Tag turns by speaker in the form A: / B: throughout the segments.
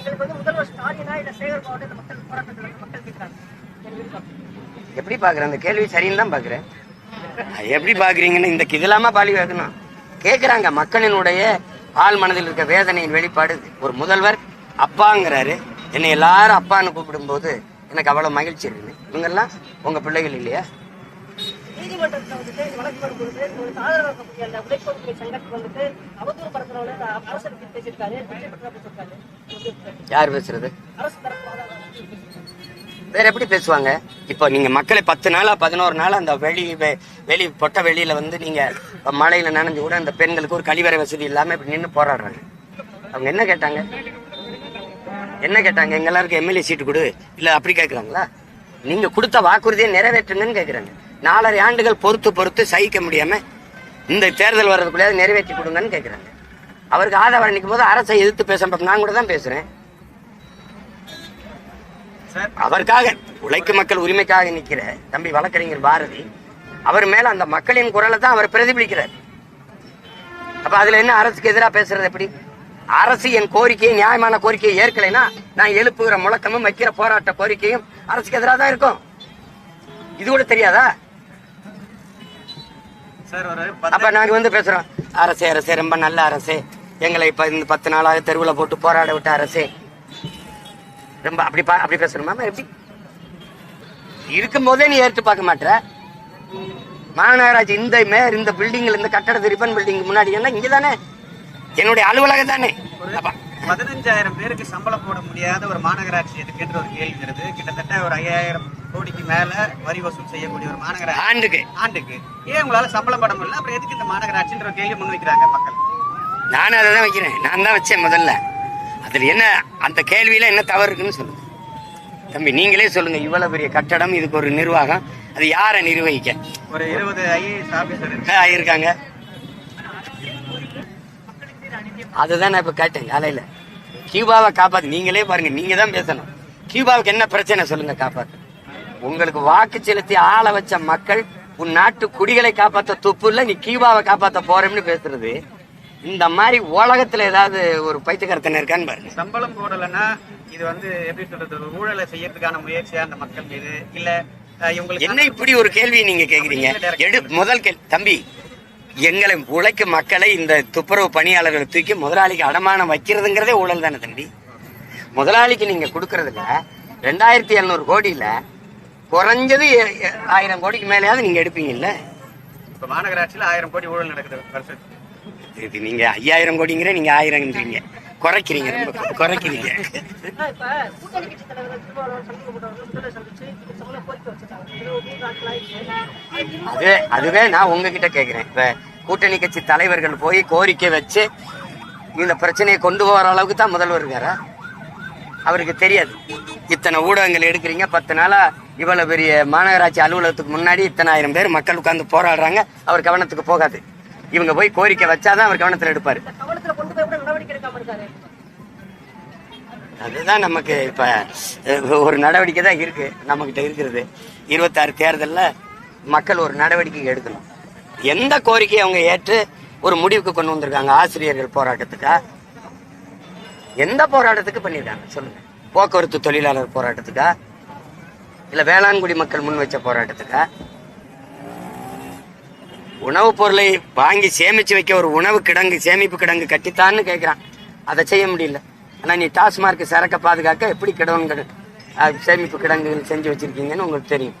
A: எங்களுக்கு வந்து முதல்வர் ஸ்டாலினா இல்ல சேகர் பாபு இந்த மக்கள் போராட்டத்தில் வந்து மக்கள் கேட்கிறாங்க கேள்வி இருக்கா?
B: எப்படி பாக்குறேன் அந்த கேள்வி சரின்னு தான் பாக்குறேன். அது எப்படி பாக்குறீங்கன்னு இந்த இதெல்லாம பாலி வைக்கணும். கேக்குறாங்க மக்களினுடைய ஆள் மனதில் இருக்க வேதனையின் வெளிப்பாடு. ஒரு முதல்வர் அப்பாங்கிறாரு. என்னை எல்லாரும் அப்பான்னு கூப்பிடும்போது எனக்கு அவ்வளவு மகிழ்ச்சி இருக்குது. இவங்கெல்லாம் உங்க பிள்ளைகள் இல்லையா?
A: நீதிமன்றத்துல வந்துட்டு வழக்கு வரும்போது அந்த சங்கத்துக்கு வந்துட்டு அவதூறு இந்த அரசு பேசியிருக்காரு
B: யார் பேசுறது? வேற எப்படி பேசுவாங்க? இப்போ நீங்க மக்களை பத்து நாளா பதினோரு நாளா அந்த வெளி வெ- வெளி பொட்ட வெளியில வந்து நீங்க மழையில நனைஞ்சு கூட அந்த பெண்களுக்கு ஒரு கழிவறை வசதி இல்லாம இப்படி நின்று போராடுறாங்க. அவங்க என்ன கேட்டாங்க? என்ன கேட்டாங்க? எங்க எல்லாருக்கும் எம்எல்ஏ சீட்டு கொடு. இல்ல அப்படி கேக்குறாங்களா? நீங்க கொடுத்த வாக்குறுதியை நிறைவேற்றுங்கன்னு கேட்குறாங்க நாலரை ஆண்டுகள் பொறுத்து பொறுத்து சகிக்க முடியாம இந்த தேர்தல் வர்றதுக்குள்ளே நிறைவேற்றி கொடுங்கன்னு கேட்குறாங்க அவருக்கு ஆதரவு நிற்கும் போது அரசை எதிர்த்து பேச நான் கூட தான் பேசுறேன். அவருக்காக உழைக்கும் மக்கள் உரிமைக்காக நிக்கிற தம்பி வழக்கறிஞர் பாரதி அவர் மேல அந்த மக்களின் குரலை தான் அவர் பிரதிபலிக்கிறார். அப்ப அதுல என்ன அரசுக்கு எதிராக பேசுறது எப்படி? அரசு என் கோரிக்கையை நியாயமான கோரிக்கையை ஏற்கலைன்னா நான் எழுப்புகிற முழக்கமும் வைக்கிற போராட்ட கோரிக்கையும் அரசுக்கு எதிராக தான் இருக்கும். இது கூட தெரியாதா? அப்ப நாங்க வந்து பேசுறோம். அரசே அரசே ரொம்ப நல்ல அரசே. எங்களை இப்ப இந்த பத்து நாளாக தெருவுல போட்டு போராட விட்ட அரசே. ரொம்ப அப்படி பா- அப்படி பேசணுமா எப்படி? இருக்கும் போதே நீ ஏற்று பார்க்க மாட்ற? மாநகராட்சி இந்த மேயர் இந்த பில்டிங்ல இந்த கட்டடத்து ரிப்பன் பில்டிங் முன்னாடி என்ன இங்க தானே என்னுடைய அலுவலகம் தானே
C: பதினஞ்சாயிரம் பேருக்கு சம்பளம் போட முடியாத ஒரு மாநகராட்சி எதுக்குன்ற ஒரு கேள்வி வருது கிட்டத்தட்ட ஒரு ஐயாயிரம் கோடிக்கு மேல வரி வசூல் செய்யக்கூடிய ஒரு மாநகராட்சி.
B: ஆண்டுக்கு.
C: ஆண்டுக்கு. ஏன் உங்களால சம்பளம் போட முடியல? அப்புறம் எதுக்கு இந்த மாநகராட்சின்ற கேள்வி முன்வைக்கிறாங்க மக்கள்?
B: நானும் அதை தான் வைக்கிறேன். நான் தான் வச்சேன் முதல்ல. அதுல என்ன அந்த கேள்வியில என்ன தவறு இருக்குன்னு சொல்லுங்க. தம்பி நீங்களே சொல்லுங்க. இவ்வளவு பெரிய கட்டடம் இதுக்கு ஒரு நிர்வாகம். அது யாரை நிர்வகிக்க?
C: ஒரு இருபது ஐஏஎஸ் ஆபீசர்
B: ஆ, இருக்காங்க. அதுதான் நான் இப்ப கேட்டேன் காலையில. கியூபாவை காப்பாத்து. நீங்களே பாருங்க நீங்க தான் பேசணும். கியூபாவுக்கு என்ன பிரச்சனை சொல்லுங்க காப்பாத்து. உங்களுக்கு வாக்கு செலுத்தி ஆள வச்ச மக்கள் உன் நாட்டு குடிகளை காப்பாத்த துப்பு இல்ல நீ கியூபாவை காப்பாத்த போறேன்னு பேசுறது. இந்த மாதிரி உலகத்துல ஏதாவது ஒரு பைத்தியக்காரத்தனை இருக்கான்னு பாருங்க
C: சம்பளம் போடலைன்னா இது வந்து எப்படி சொல்றது ஒரு ஊழலை செய்யறதுக்கான முயற்சியா அந்த மக்கள் மீது? இல்ல இவங்களுக்கு
B: என்ன இப்படி ஒரு கேள்வி நீங்க கேக்குறீங்க? எடு முதல் கேள்வி. தம்பி எங்களை உழைக்கும் மக்களை இந்த துப்புரவு பணியாளர்களை தூக்கி முதலாளிக்கு அடமானம் வைக்கிறதுங்கிறதே ஊழல் தானே தம்பி. முதலாளிக்கு நீங்க கொடுக்கறதுல ரெண்டாயிரத்தி எழுநூறு கோடியில குறைஞ்சது ஆயிரம் கோடிக்கு மேலேயாவது நீங்க எடுப்பீங்கல்ல?
C: இப்ப மாநகராட்சியில ஆயிரம் கோடி ஊழல் நடக்குது வருஷத்துக்கு.
B: இது நீங்க ஐயாயிரம் கோடிங்கிற நீங்க ஆயிரம்ன்றீங்க. குறைக்கிறீங்க ரொம்ப குறைக்கிறீங்க. அது அதுவே நான் உங்ககிட்ட கேக்குறேன். இப்ப கூட்டணி கட்சி தலைவர்கள் போய் கோரிக்கை வச்சு இந்த பிரச்சனையை கொண்டு போற அளவுக்கு தான் முதல்வர் இருக்காரா? அவருக்கு தெரியாது. இத்தனை ஊடகங்கள் எடுக்கிறீங்க. பத்து நாளா இவ்வளவு பெரிய மாநகராட்சி அலுவலகத்துக்கு முன்னாடி இத்தனை ஆயிரம் பேர் மக்கள் உட்கார்ந்து போராடுறாங்க. அவர் கவனத்துக்கு போகாது. இவங்க போய் கோரிக்கை வச்சாதான் அவர் கவனத்துல எடுப்பாரு. அதுதான் நமக்கு இப்ப ஒரு நடவடிக்கை தான் இருக்கு நம்ம கிட்ட இருக்கிறது இருபத்தாறு தேர்தல்ல மக்கள் ஒரு நடவடிக்கை எடுக்கணும். எந்த கோரிக்கையை அவங்க ஏற்று ஒரு முடிவுக்கு கொண்டு வந்திருக்காங்க ஆசிரியர்கள் போராட்டத்துக்கா? எந்த போராட்டத்துக்கு பண்ணிருக்காங்க சொல்லுங்க. போக்குவரத்து தொழிலாளர் போராட்டத்துக்கா? இல்ல வேளாண்குடி மக்கள் முன் வச்ச போராட்டத்துக்கா? உணவுப் பொருளை வாங்கி சேமிச்சு வைக்க ஒரு உணவு கிடங்கு சேமிப்பு கிடங்கு கட்டித்தான்னு கேட்குறான் அதை செய்ய முடியல. ஆனால் நீ டாஸ்மார்க் சரக்க பாதுகாக்க எப்படி கிடங்கு அது சேமிப்பு கிடங்குகள் செஞ்சு வச்சுருக்கீங்கன்னு உங்களுக்கு தெரியும்.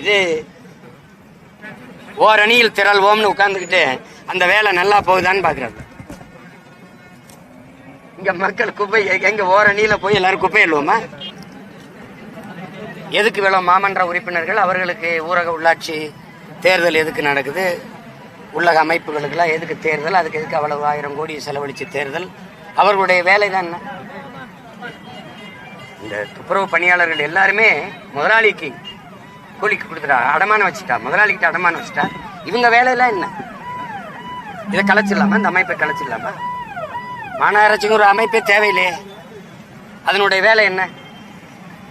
B: இது ஓரணியில் திரள்வோம்னு உட்காந்துக்கிட்டு அந்த வேலை நல்லா போகுதான்னு பார்க்குறாங்க இங்கே மக்கள் குப்பை எங்கே ஓரணியில் போய் எல்லாரும் குப்பை எழுவோமா எதுக்கு வேணும் மாமன்ற உறுப்பினர்கள்? அவர்களுக்கு ஊரக உள்ளாட்சி தேர்தல் எதுக்கு நடக்குது? உள்ளக அமைப்புகளுக்கெல்லாம் எதுக்கு தேர்தல்? அதுக்கு எதுக்கு அவ்வளவு ஆயிரம் கோடி செலவழித்து தேர்தல்? அவர்களுடைய வேலை தான் என்ன? இந்த துப்புரவு பணியாளர்கள் எல்லாருமே முதலாளிக்கு கூலிக்கு கொடுத்துட்டா அடமானம் வச்சுட்டா முதலாளிகிட்ட அடமானம் வச்சுட்டா இவங்க வேலையெல்லாம் என்ன? இதை கலைச்சிடலாமா? இந்த அமைப்பை கலைச்சிடலாமா? மாநகராட்சிக்கு ஒரு அமைப்பே தேவையில்லையே. அதனுடைய வேலை என்ன?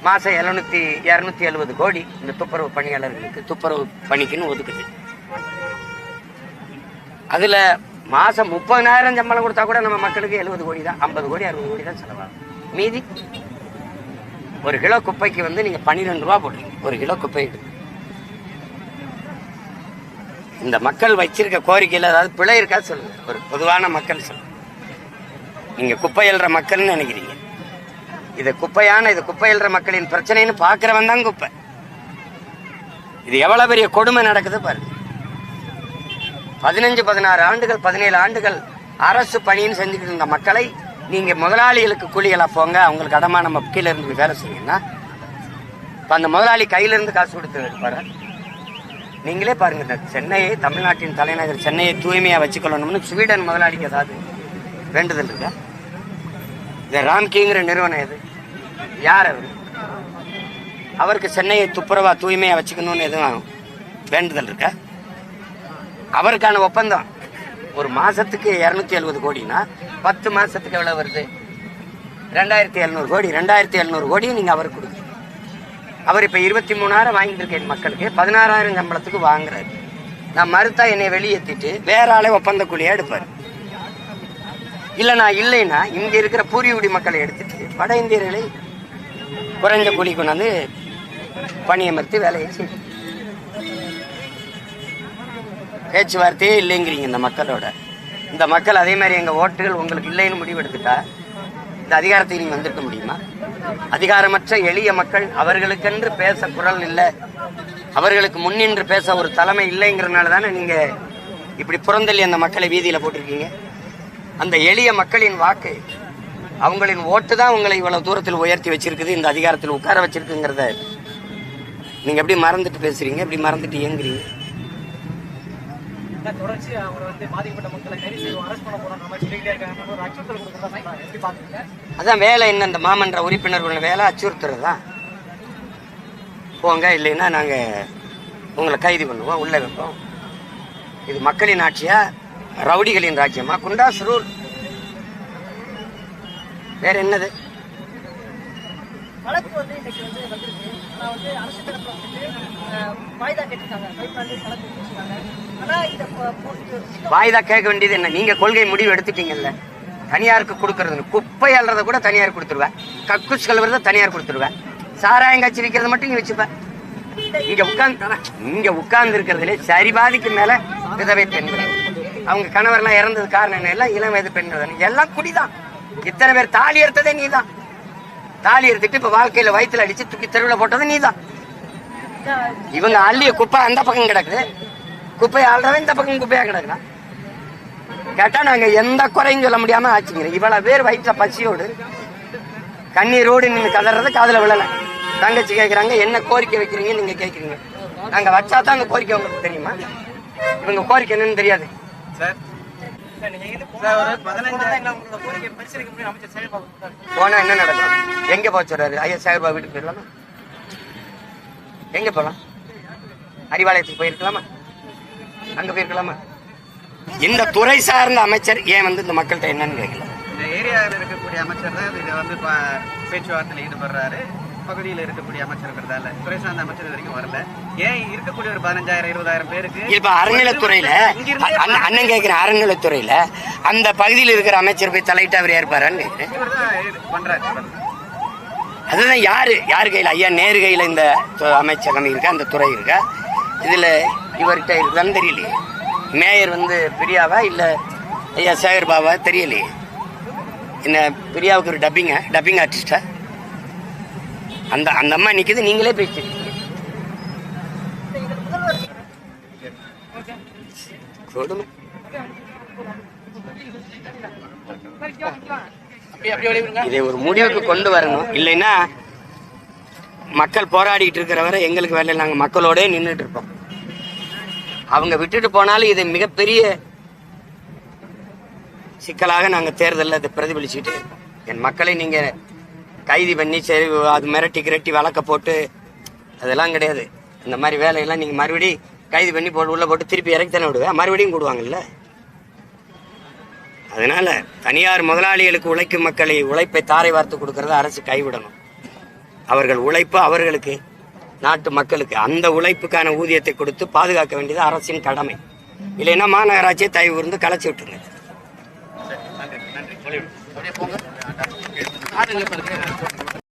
B: மாசம் எழுநூத்தி இருநூத்தி எழுபது கோடி இந்த துப்புரவு பணியாளர்களுக்கு துப்புரவு பணிக்குன்னு ஒதுக்குது. அதுல மாசம் முப்பதாயிரம் சம்பளம் கொடுத்தா கூட நம்ம மக்களுக்கு எழுபது கோடி தான் ஐம்பது கோடி அறுபது கோடி தான் செலவாகும். மீதி ஒரு கிலோ குப்பைக்கு வந்து நீங்க பன்னிரெண்டு ரூபா போடுறீங்க ஒரு கிலோ குப்பை இந்த மக்கள் வச்சிருக்க கோரிக்கையில் ஏதாவது பிழை இருக்கா சொல்லுங்க. ஒரு பொதுவான மக்கள் சொல்லுங்க. நீங்க குப்பை எழுற மக்கள்னு நினைக்கிறீங்க. இது குப்பையான இது குப்பை எழுற மக்களின் பிரச்சனைன்னு பார்க்குறவன் தான் குப்பை. இது எவ்வளவு பெரிய கொடுமை நடக்குது பாருங்க பதினஞ்சு பதினாறு ஆண்டுகள் பதினேழு ஆண்டுகள் அரசு பணின்னு செஞ்சுக்கிட்டு இருந்த மக்களை நீங்க முதலாளிகளுக்கு கூலிகளா போங்க அவங்களுக்கு அடமானம் கீழே இருந்து வேலை செய்யுங்கன்னா இப்ப அந்த முதலாளி கையில இருந்து காசு கொடுத்து இருப்பாரு நீங்களே பாருங்க இந்த சென்னையை தமிழ்நாட்டின் தலைநகர் சென்னையை தூய்மையா வச்சுக்கொள்ளணும்னு ஸ்வீடன் முதலாளிக்கு ஏதாவது வேண்டுதல் இருக்கா? இந்த ராம்கிங்கிற நிறுவனம் எது? யார் அவர்? அவருக்கு சென்னையை துப்புரவா தூய்மையாக வச்சுக்கணும்னு எதுவும் வேண்டுதல் இருக்கா? அவருக்கான ஒப்பந்தம். ஒரு மாசத்துக்கு இரநூத்தி எழுபது கோடினா பத்து மாசத்துக்கு எவ்வளவு வருது? ரெண்டாயிரத்தி எழுநூறு கோடி. ரெண்டாயிரத்தி எழுநூறு கோடி நீங்க அவருக்கு கொடுங்க. அவர் இப்ப இருபத்தி மூணாயிரம் வாங்கிட்டு இருக்கேன் மக்களுக்கு பதினாறாயிரம் சம்பளத்துக்கு வாங்குறாரு. நான் மறுத்தா என்னை வெளியேற்றிட்டு வேற ஆளே ஒப்பந்த கூலியா எடுப்பார். இல்லை நான் இல்லைன்னா இங்க இருக்கிற பூரியுடி மக்களை எடுத்துட்டு வட இந்தியர்களை குறைஞ்ச கூலி கொண்டாந்து பணியமர்த்தி வேலையை செய்யும் பேச்சுவார்த்தையே இல்லைங்கிறீங்க இந்த மக்களோட. இந்த மக்கள் அதே மாதிரி எங்கள் ஓட்டுகள் உங்களுக்கு இல்லைன்னு முடிவெடுத்துட்டா இந்த அதிகாரத்தை நீங்கள் வந்திருக்க முடியுமா? அதிகாரமற்ற எளிய மக்கள் அவர்களுக்கென்று பேச குரல் இல்லை. அவர்களுக்கு முன்னின்று பேச ஒரு தலைமை இல்லைங்கிறனால தானே நீங்கள் இப்படி புறந்தள்ளி அந்த மக்களை வீதியில் போட்டிருக்கீங்க? அந்த எளிய மக்களின் வாக்கு அவங்களின் ஓட்டு தான் உங்களை இவ்வளவு தூரத்தில் உயர்த்தி வச்சிருக்குது இந்த அதிகாரத்தில் உட்கார வச்சிருக்குங்கிறத நீங்க எப்படி மறந்துட்டு பேசுறீங்க? எப்படி மறந்துட்டு இயங்குறீங்க?
D: தொடர்ச்சி அவங்க வந்து பாதிக்கப்பட்ட மக்களை கைது செய்வோம் அரெஸ்ட் பண்ண போறோம் நம்ம சொல்லிக்கிட்டே இருக்காங்க. ஒரு அச்சுறுத்தல் கொடுக்குறதா எப்படி பாக்குறீங்க
B: அதான் வேலை என்ன? இந்த மாமன்ற உறுப்பினர்கள் வேலை அச்சுறுத்துறது? தான் போங்க இல்லைன்னா நாங்க உங்களை கைது பண்ணுவோம் உள்ள வைப்போம். இது மக்களின் ஆட்சியா? ரவுடிகளின் ராஜ்யமா? குண்டாஸ் ரூல் வேற என்னது?
A: வழக்கு வந்து இன்னைக்கு வந்து வந்திருக்கு. ஆனா வந்து அரசு தரப்புல வந்துட்டு அஹ், வாய்தா கேட்டிருக்காங்க. பைப்பாண்டு
B: கேட்க வேண்டியது என்ன? நீங்க கொள்கை முடிவு எடுத்துட்டீங்கல்ல. தனியாருக்கு கொடுக்கறது குப்பை அல்றத கூட தனியார் கொடுத்துருவேன். கக்கூஸ் கழுவுறத தனியார் கொடுத்துருவேன். சாராயம் காய்ச்சி விற்கிறத மட்டும் நீ வச்சுப்ப. இங்க உட்கார்ந்து இங்க உட்கார்ந்து இருக்கிறதுலே சரிபாதிக்கு மேல விதவை பெண்கள். அவங்க கணவர்லாம் இறந்தது காரணம் என்ன? எல்லாம் இளம் வயது பெண்கள். எல்லாம் குடிதான். இத்தனை பேர் தாலி எடுத்ததே நீதான். தாலி எடுத்துட்டு இப்ப வாழ்க்கையில வயிற்றுல அடிச்சு தூக்கி தெருவில் போட்டது நீதான். இவங்க அள்ளிய குப்பை அந்த பக்கம் கிடக்குது. குப்பையை ஆள்றவன் இந்த பக்கம் குப்பையா கிடக்குறான். கேட்டா நாங்க எந்த குறையும் சொல்ல முடியாம ஆச்சுங்க. இவ்வளவு பேர் வயிற்றுல பசியோடு கண்ணீரோடு நின்று கதறது காதல விழல. தங்கச்சி கேட்கறாங்க என்ன கோரிக்கை வைக்கிறீங்க? நீங்க கேட்கறீங்க நாங்க வச்சா தான் அந்த கோரிக்கை உங்களுக்கு தெரியுமா? இவங்க கோரிக்கை என்னன்னு தெரியாது.
C: சார்
B: போனா என்ன நடக்கும்? எங்க போக ஐயா சாகர்பா வீட்டுக்கு போயிடலாமா? எங்க போலாம்? அறிவாலயத்துக்கு போயிருக்கலாமா? அங்க போயிருக்கலாமா? இந்த துறை சார்ந்த அமைச்சர் ஏன் வந்து இந்த மக்கள்கிட்ட என்னன்னு கேட்கல?
C: இந்த ஏரியாவில் இருக்கக்கூடிய அமைச்சர் தான் இதை வந்து பேச்சுவார்த்தையில் ஈடுபடுறாரு. பகுதியில் இருக்கக்கூடிய அமைச்சருங்கிறதால துறை சார்ந்த அமைச்சர் வரைக்கும் வரல. ஏன் இருக்கக்கூடிய ஒரு பதினஞ்சாயிரம் இருபதாயிரம் பேருக்கு
B: இப்ப அறநிலைத்துறையில அண்ணன் அண்ணன் கேட்கிற அறநிலைத்துறையில அந்த பகுதியில் இருக்கிற அமைச்சர் போய் தலையிட்டு அவர் ஏற்பாரான்னு கேட்கிறேன்
C: பண்றாரு
B: அதுதான் யாரு யார் கையில்? ஐயா நேரு கையில் இந்த அமைச்சகம் இருக்கா? அந்த துறை இருக்கா? இதுல இவர்கிட்ட இருக்குதான்னு தெரியலையே. மேயர் வந்து பிரியாவா இல்ல ஐயா சேகர் பாபா தெரியலையே? என்ன பிரியாவுக்கு ஒரு டப்பிங்க டப்பிங் ஆர்டிஸ்டா அந்த அந்த அம்மா நிக்குது நீங்களே கொடுமை
D: விளைவிடுங்க
B: இதை ஒரு முடிவுக்கு கொண்டு வரணும். இல்லைன்னா மக்கள் போராடிட்டு இருக்கிற வரை எங்களுக்கு வேலை நாங்கள் மக்களோடே நின்றுட்டு இருப்போம். அவங்க விட்டுட்டு போனாலும் இது மிகப்பெரிய சிக்கலாக நாங்கள் தேர்தலில் அதை பிரதிபலிச்சுக்கிட்டே இருப்போம் என் மக்களை நீங்க கைது பண்ணி சரி அது மிரட்டி கிரட்டி வழக்க போட்டு அதெல்லாம் கிடையாது. இந்த மாதிரி வேலையெல்லாம் நீங்கள் மறுபடி கைது பண்ணி போட்டு உள்ள போட்டு திருப்பி இறக்கி தானே விடுவேன் மறுபடியும் கூடுவாங்கல்ல? அதனால தனியார் முதலாளிகளுக்கு உழைக்கும் மக்களை உழைப்பை தாரை வார்த்து கொடுக்கறத அரசு கைவிடணும். அவர்கள் உழைப்பு அவர்களுக்கு நாட்டு மக்களுக்கு. அந்த உழைப்புக்கான ஊதியத்தை கொடுத்து பாதுகாக்க வேண்டியது அரசின் கடமை.
C: இல்லைன்னா மாநகராட்சியை தயவு இருந்து கலைச்சி விட்டுருங்க.
E: ஆடுங்க பாருங்க.